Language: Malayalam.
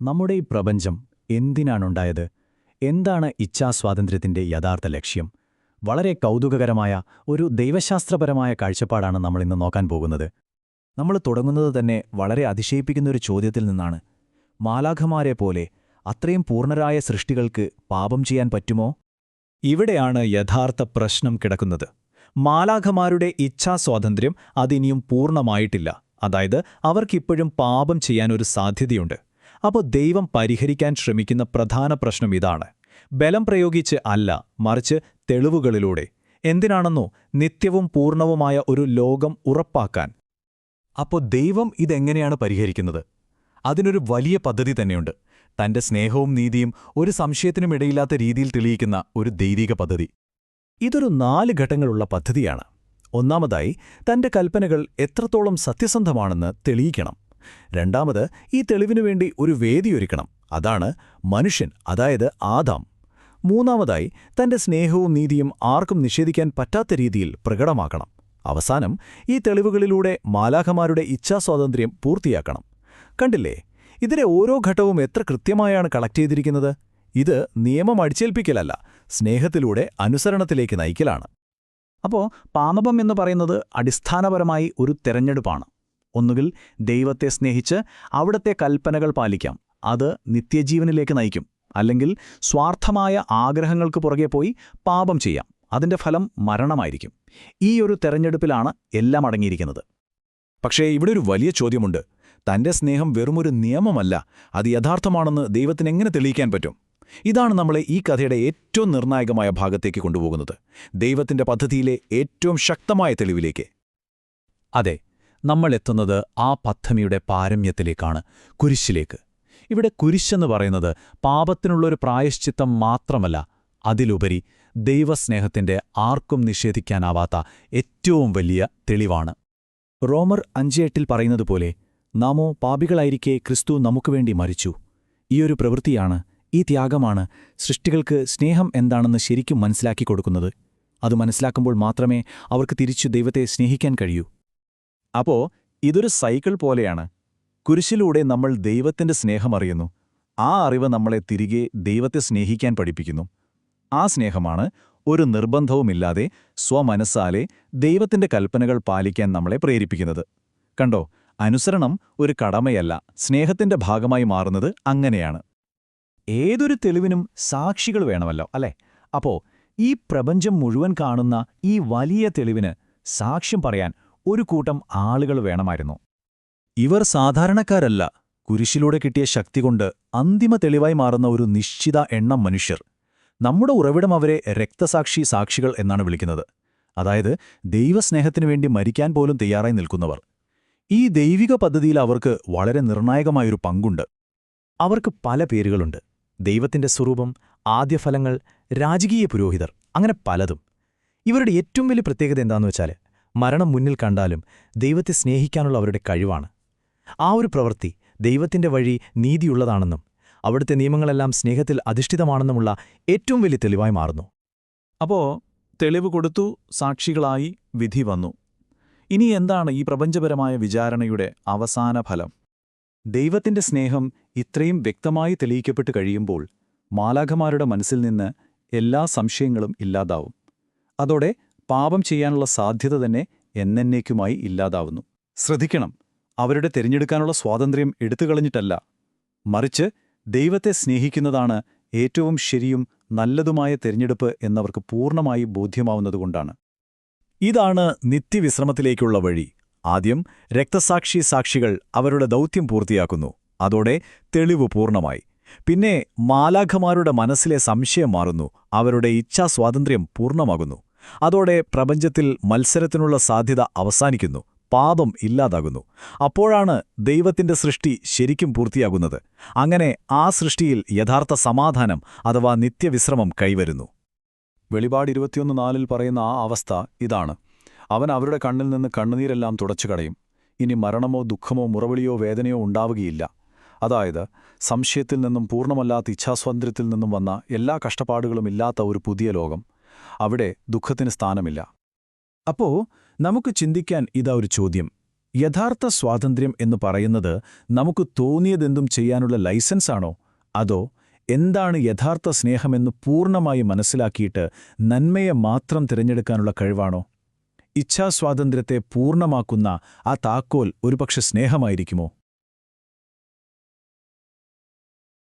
നമ്മുടെ ഈ പ്രപഞ്ചം എന്തിനാണുണ്ടായത്? എന്താണ് ഇച്ഛാസ്വാതന്ത്ര്യത്തിന്റെ യഥാർത്ഥ ലക്ഷ്യം? വളരെ കൗതുകകരമായ ഒരു ദൈവശാസ്ത്രപരമായ കാഴ്ചപ്പാടാണ് നമ്മൾ ഇന്ന് നോക്കാൻ പോകുന്നത്. നമ്മൾ തുടങ്ങുന്നത് തന്നെ വളരെ അതിശയിപ്പിക്കുന്ന ഒരു ചോദ്യത്തിൽ നിന്നാണ്. മാലാഖമാരെ പോലെ അത്രയും പൂർണരായ സൃഷ്ടികൾക്ക് പാപം ചെയ്യാൻ പറ്റുമോ? ഇവിടെയാണ് യഥാർത്ഥ പ്രശ്നം കിടക്കുന്നത്. മാലാഖമാരുടെ ഇച്ഛാസ്വാതന്ത്ര്യം അതിനിയും പൂർണമായിട്ടില്ല. അതായത് അവർക്കിപ്പോഴും പാപം ചെയ്യാൻ ഒരു സാധ്യതയുണ്ട്. അപ്പോൾ ദൈവം പരിഹരിക്കാൻ ശ്രമിക്കുന്ന പ്രധാന പ്രശ്നം ഇതാണ്. ബലം പ്രയോഗിച്ച് അല്ല മറിച്ച് തെളിവുകളിലൂടെ. എന്തിനാണെന്നോ നിത്യവും പൂർണവുമായ ഒരു ലോകം ഉറപ്പാക്കാൻ. അപ്പോൾ ദൈവം ഇതെങ്ങനെയാണ് പരിഹരിക്കുന്നത്? അതിനൊരു വലിയ പദ്ധതി തന്നെയുണ്ട്. തന്റെ സ്നേഹവും നീതിയും ഒരു സംശയത്തിനും ഇടയില്ലാത്ത രീതിയിൽ തെളിയിക്കുന്ന ഒരു ദൈവിക പദ്ധതി. ഇതൊരു നാല് ഘട്ടങ്ങളുള്ള പദ്ധതിയാണ്. ഒന്നാമതായി തന്റെ കൽപ്പനകൾ എത്രത്തോളം സത്യസന്ധമാണെന്ന് തെളിയിക്കണം. രണ്ടാമത് ഈ തെളിവിനു വേണ്ടി ഒരു വേദിയൊരുക്കണം അതാണ് മനുഷ്യൻ അതായത് ആദാം. മൂന്നാമതായി തന്റെ സ്നേഹവും നീതിയും ആർക്കും നിഷേധിക്കാൻ പറ്റാത്ത രീതിയിൽ പ്രകടമാക്കണം. അവസാനം ഈ തെളിവുകളിലൂടെ മാലാഖമാരുടെ ഇച്ഛാസ്വാതന്ത്ര്യം പൂർത്തിയാക്കണം. കണ്ടില്ലേ? ഇതിലെ ഓരോ ഘട്ടവും എത്ര കൃത്യമായാണ് കളക്ട് ചെയ്തിരിക്കുന്നത്? ഇത് നിയമം അടിച്ചേൽപ്പിക്കലല്ല സ്നേഹത്തിലൂടെ അനുസരണത്തിലേക്ക് നയിക്കലാണ്. അപ്പോൾ പാമപം എന്ന് പറയുന്നത് അടിസ്ഥാനപരമായി ഒരു തെരഞ്ഞെടുപ്പാണ്. ഒന്നുകിൽ ദൈവത്തെ സ്നേഹിച്ച് അവിടത്തെ കൽപ്പനകൾ പാലിക്കാം. അത് നിത്യജീവനിലേക്ക് നയിക്കും. അല്ലെങ്കിൽ സ്വാർത്ഥമായ ആഗ്രഹങ്ങൾക്ക് പുറകെ പോയി പാപം ചെയ്യാം. അതിന്റെ ഫലം മരണമായിരിക്കും. ഈ ഒരു തെരഞ്ഞെടുപ്പിലാണ് എല്ലാം അടങ്ങിയിരിക്കുന്നത്. പക്ഷേ ഇവിടെ ഒരു വലിയ ചോദ്യമുണ്ട്. തന്റെ സ്നേഹം വെറുമൊരു നിയമമല്ല. അത് യഥാർത്ഥമാണെന്ന് ദൈവത്തിന് എങ്ങനെ തെളിയിക്കാൻ പറ്റും? ഇതാണ് നമ്മളെ ഈ കഥയുടെ ഏറ്റവും നിർണായകമായ ഭാഗത്തേക്ക് കൊണ്ടുപോകുന്നത്. ദൈവത്തിന്റെ പദ്ധതിയിലെ ഏറ്റവും ശക്തമായ തെളിവിലേക്ക്. അതെ നമ്മൾ എത്തുന്നത് ആ പദ്ധതിയുടെ പാരമ്യത്തിലേക്കാണ് കുരിശിലേക്ക്. ഇവിടെ കുരിശെന്ന് പറയുന്നത് പാപത്തിനുള്ളൊരു പ്രായശ്ചിത്തം മാത്രമല്ല അതിലുപരി ദൈവസ്നേഹത്തിന്റെ ആർക്കും നിഷേധിക്കാനാവാത്ത ഏറ്റവും വലിയ തെളിവാണ്. റോമർ അഞ്ചേട്ടിൽ പറയുന്നത് പോലെ നാമോ പാപികളായിരിക്കെ ക്രിസ്തു നമുക്കുവേണ്ടി മരിച്ചു. ഈയൊരു പ്രവൃത്തിയാണ് ഈ ത്യാഗമാണ് സൃഷ്ടികൾക്ക് സ്നേഹം എന്താണെന്ന് ശരിക്കും മനസ്സിലാക്കി കൊടുക്കുന്നത്. അത് മനസ്സിലാക്കുമ്പോൾ മാത്രമേ അവർക്ക് തിരിച്ചു ദൈവത്തെ സ്നേഹിക്കാൻ കഴിയൂ. അപ്പോ ഇതൊരു സൈക്കിൾ പോലെയാണ്. കുരിശിലൂടെ നമ്മൾ ദൈവത്തിന്റെ സ്നേഹം അറിയുന്നു. ആ അറിവ് നമ്മളെ തിരികെ ദൈവത്തെ സ്നേഹിക്കാൻ പഠിപ്പിക്കുന്നു. ആ സ്നേഹമാണ് ഒരു നിർബന്ധവുമില്ലാതെ സ്വമനസ്സാലെ ദൈവത്തിന്റെ കൽപ്പനകൾ പാലിക്കാൻ നമ്മളെ പ്രേരിപ്പിക്കുന്നത്. കണ്ടോ അനുസരണം ഒരു കടമയല്ല സ്നേഹത്തിന്റെ ഭാഗമായി മാറുന്നത് അങ്ങനെയാണ്. ഏതൊരു തെളിവിനും സാക്ഷികൾ വേണമല്ലോ അല്ലേ? അപ്പോ ഈ പ്രപഞ്ചം മുഴുവൻ കാണുന്ന ഈ വലിയ തെളിവിന് സാക്ഷ്യം പറയാൻ ഒരു കൂട്ടം ആളുകൾ വേണമായിരുന്നു. ഇവർ സാധാരണക്കാരല്ല കുരിശിലൂടെ കിട്ടിയ ശക്തി കൊണ്ട് അന്തിമ തെളിവായി മാറുന്ന ഒരു നിശ്ചിത എണ്ണം മനുഷ്യർ. നമ്മുടെ ഉറവിടം അവരെ രക്തസാക്ഷി സാക്ഷികൾ എന്നാണ് വിളിക്കുന്നത്. അതായത് ദൈവസ്നേഹത്തിനു വേണ്ടി മരിക്കാൻ പോലും തയ്യാറായി നിൽക്കുന്നവർ. ഈ ദൈവിക പദ്ധതിയിൽ അവർക്ക് വളരെ നിർണായകമായൊരു പങ്കുണ്ട്. അവർക്ക് പല പേരുകളുണ്ട്. ദൈവത്തിന്റെ സ്വരൂപം ആദ്യഫലങ്ങൾ രാജകീയ പുരോഹിതർ അങ്ങനെ പലതും. ഇവരുടെ ഏറ്റവും വലിയ പ്രത്യേകത എന്താണെന്ന് വെച്ചാൽ മരണം മുന്നിൽ കണ്ടാലും ദൈവത്തെ സ്നേഹിക്കാനുള്ള അവരുടെ കഴിവാണ്. ആ ഒരു പ്രവൃത്തി ദൈവത്തിന്റെ വഴി നീതിയുള്ളതാണെന്നും അവിടുത്തെ നിയമങ്ങളെല്ലാം സ്നേഹത്തിൽ അധിഷ്ഠിതമാണെന്നുമുള്ള ഏറ്റവും വലിയ തെളിവായി മാറുന്നു. അപ്പോ തെളിവ് കൊടുത്തു സാക്ഷികളായി വിധി വന്നു. ഇനി എന്താണ് ഈ പ്രപഞ്ചപരമായ വിചാരണയുടെ അവസാന ഫലം? ദൈവത്തിന്റെ സ്നേഹം ഇത്രയും വ്യക്തമായി തെളിയിക്കപ്പെട്ട് കഴിയുമ്പോൾ മാലാഖമാരുടെ മനസ്സിൽ നിന്ന് എല്ലാ സംശയങ്ങളും ഇല്ലാതാവും. അതോടെ പാപം ചെയ്യാനുള്ള സാധ്യത തന്നെ എന്നേക്കുമായി ഇല്ലാതാവുന്നു. ശ്രദ്ധിക്കണം അവരുടെ തിരഞ്ഞെടുക്കാനുള്ള സ്വാതന്ത്ര്യം എടുത്തുകളഞ്ഞിട്ടല്ല. മറിച്ച് ദൈവത്തെ സ്നേഹിക്കുന്നതാണ് ഏറ്റവും ശരിയും നല്ലതുമായ തിരഞ്ഞെടുപ്പ് എന്നവർക്ക് പൂർണമായി ബോധ്യമാവുന്നതുകൊണ്ടാണ്. ഇതാണ് നിത്യവിശ്രമത്തിലേക്കുള്ള വഴി. ആദ്യം രക്തസാക്ഷി സാക്ഷികൾ അവരുടെ ദൗത്യം പൂർത്തിയാക്കുന്നു. അതോടെ തെളിവ് പൂർണമായി. പിന്നെ മാലാഖമാരുടെ മനസ്സിലെ സംശയം മാറുന്നു. അവരുടെ ഇച്ഛാസ്വാതന്ത്ര്യം പൂർണമാകുന്നു. അതോടെ പ്രപഞ്ചത്തിൽ മത്സരത്തിനുള്ള സാധ്യത അവസാനിക്കുന്നു പാപം ഇല്ലാതാകുന്നു. അപ്പോഴാണ് ദൈവത്തിന്റെ സൃഷ്ടി ശരിക്കും പൂർത്തിയാകുന്നത്. അങ്ങനെ ആ സൃഷ്ടിയിൽ യഥാർത്ഥ സമാധാനം അഥവാ നിത്യവിശ്രമം കൈവരുന്നു. വെളിപാട് ഇരുപത്തിയൊന്ന് നാലിൽ പറയുന്ന ആ അവസ്ഥ ഇതാണ്. അവൻ അവരുടെ കണ്ണിൽ നിന്ന് കണ്ണുനീരെല്ലാം തുടച്ചു കളയും ഇനി മരണമോ ദുഃഖമോ മുറവിളിയോ വേദനയോ ഉണ്ടാവുകയില്ല. അതായത് സംശയത്തിൽ നിന്നും പൂർണമല്ലാത്ത ഇച്ഛാസ്വാതന്ത്ര്യത്തിൽ നിന്നും വന്ന എല്ലാ കഷ്ടപ്പാടുകളും ഇല്ലാത്ത ഒരു പുതിയ ലോകം. അവിടെ ദുഃഖത്തിന് സ്ഥാനമില്ല. അപ്പോ നമുക്ക് ചിന്തിക്കാൻ ഇതാ ഒരു ചോദ്യം. യഥാർത്ഥ സ്വാതന്ത്ര്യം എന്ന് പറയുന്നത് നമുക്ക് തോന്നിയതെന്തും ചെയ്യാനുള്ള ലൈസൻസാണോ അതോ എന്താണ് യഥാർത്ഥ സ്നേഹമെന്ന് പൂർണമായി മനസ്സിലാക്കിയിട്ട് നന്മയെ മാത്രം തിരഞ്ഞെടുക്കാനുള്ള കഴിവാണോ? ഇച്ഛാസ്വാതന്ത്ര്യത്തെ പൂർണമാക്കുന്ന ആ താക്കോൽ ഒരുപക്ഷെ സ്നേഹമായിരിക്കുമോ?